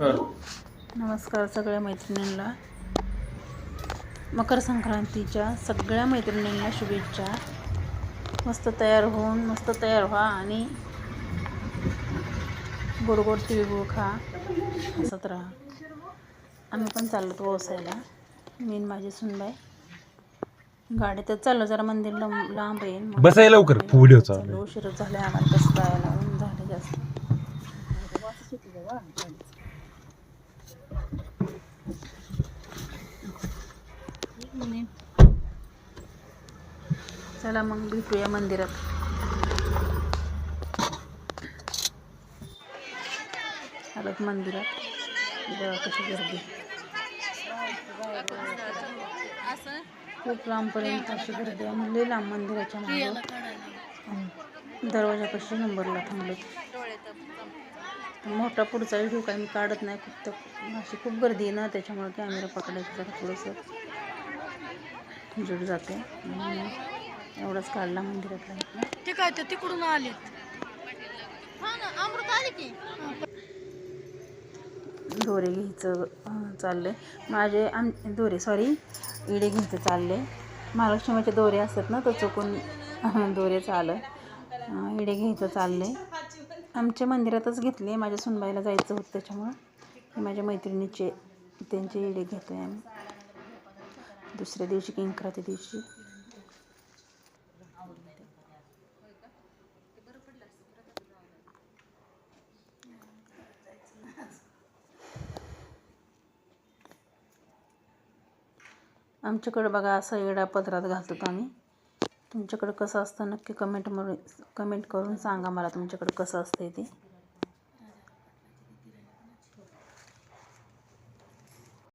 नमस्कार सगळ्या मैत्रिणींना. मकर संक्रांतीच्या सगळ्या मैत्रिणींना शुभेच्छा. मस्त तयार होऊन मस्त तयार व्हा आणि गोड गोड तिळगुळ खा हसत राहा. आम्ही पण चाललो व्यवसायाला मी माझी सुनबाई. गाडीतच चाललो जरा मंदिर लांब लांब आहे. मग बसाय लवकर, उशीर झाले आम्हाला कसं जायला ऊन चला मग भेटूया मंदिरात. आलं मंदिरात. देवा कशी गर्दी. खूप लांबपर्यंत अशी गर्दी आहे. म्हणजे लांब मंदिराच्या मागे. दरवाजापाशी नंबरला थांबले मोठा पुढचा व्हिडिओ काय मी काढत नाही. खूप तर अशी खूप गर्दी आहे ना त्याच्यामुळे कॅमेरा पकडायचा थोडंसं. जड जाते. एवढंच काढला मंदिरातला. ते काय ते तिकडून आले. हा ना अमृत आले की. दोरे घ्यायचं अं, चाललंय. माझे आम दोरे सॉरी इडे घ्यायचं चालले महालक्ष्मीचे दोरे असतात ना तर चुकून आलं अं, इडे घ्यायचं चाललंय. आमच्या मंदिरातच घेतले. माझ्या सुनबाईला जायचं होतं त्याच्यामुळं. हे माझ्या मैत्रिणीचे त्यांचे इडे घेतो आहे आम्ही. दुसऱ्या दिवशी किंक्राती दिवशी आमच्याकडं बघा असा येडा पदरात घालतो आम्ही. तुमच्याकडं कसं असतं नक्की कमेंट कमेंट करून सांगा मला तुमच्याकडं कसं असतं ते.